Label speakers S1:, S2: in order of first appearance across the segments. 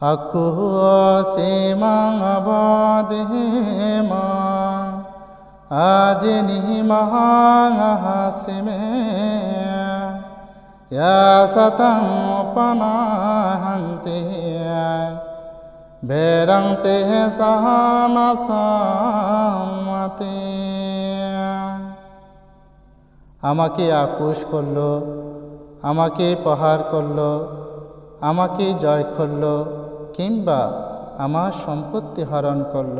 S1: আকু আসে মাংবাদে মা। আজ নি মাংহাসে মে। সতং পানাহন্তে বেরংতে সহানা সামতে। আমাকে আকুশ করল, আমাকে পাহাড় করল, আমাকে জয় করল। কিংবা আমার সম্পত্তি হরণ করল।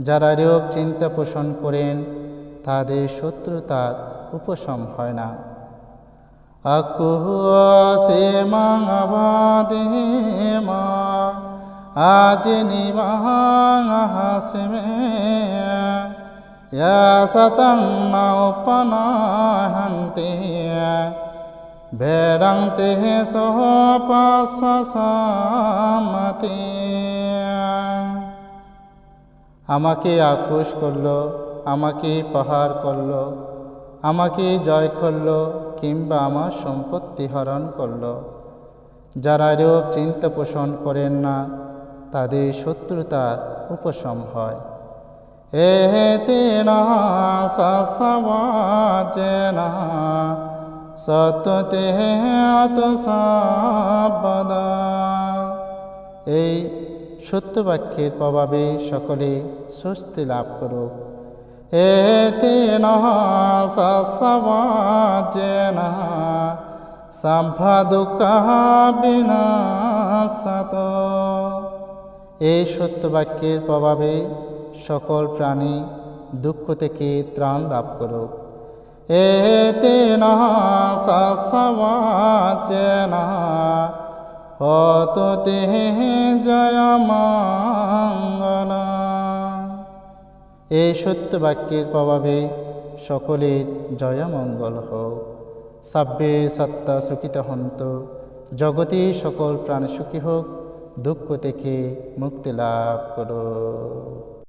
S1: যারা রূপ চিন্তা পোষণ করেন, তাদের শত্রুতার উপশম হয় না। আকুহ সে মাঙাবাদে মা আজ নিবাং হাসমে Ya satang panahante Berang te আমাকে আক্রোশ করল, আমাকে পাহাড় করল, আমাকে জয় করল কিংবা আমার সম্পত্তি হরণ করল। যারা রূপ চিন্তা পোষণ করেন না, তাদের শত্রুতার উপশম হয়। এ এতেনা সসবাজনা সত্যতে আতসাবদা এই সত্যবাক্যের প্রভাবে সকলে স্বস্তি লাভ করুক। এতেনা সসবাজনা সম্ভাদুকা বিনাশত। এই সত্যবাক্যের প্রভাবে সকল প্রাণী দুঃখ থেকে ত্রাণ লাভ করুক। এতে না হততে জয় এই সত্যবাক্যের প্রভাবে সকলের জয়মঙ্গল হোক। সাব্বে সত্তা সুখিত হন্ত, জগতে সকল প্রাণ সুখী হোক, দুঃখ থেকে মুক্তি লাভ করো।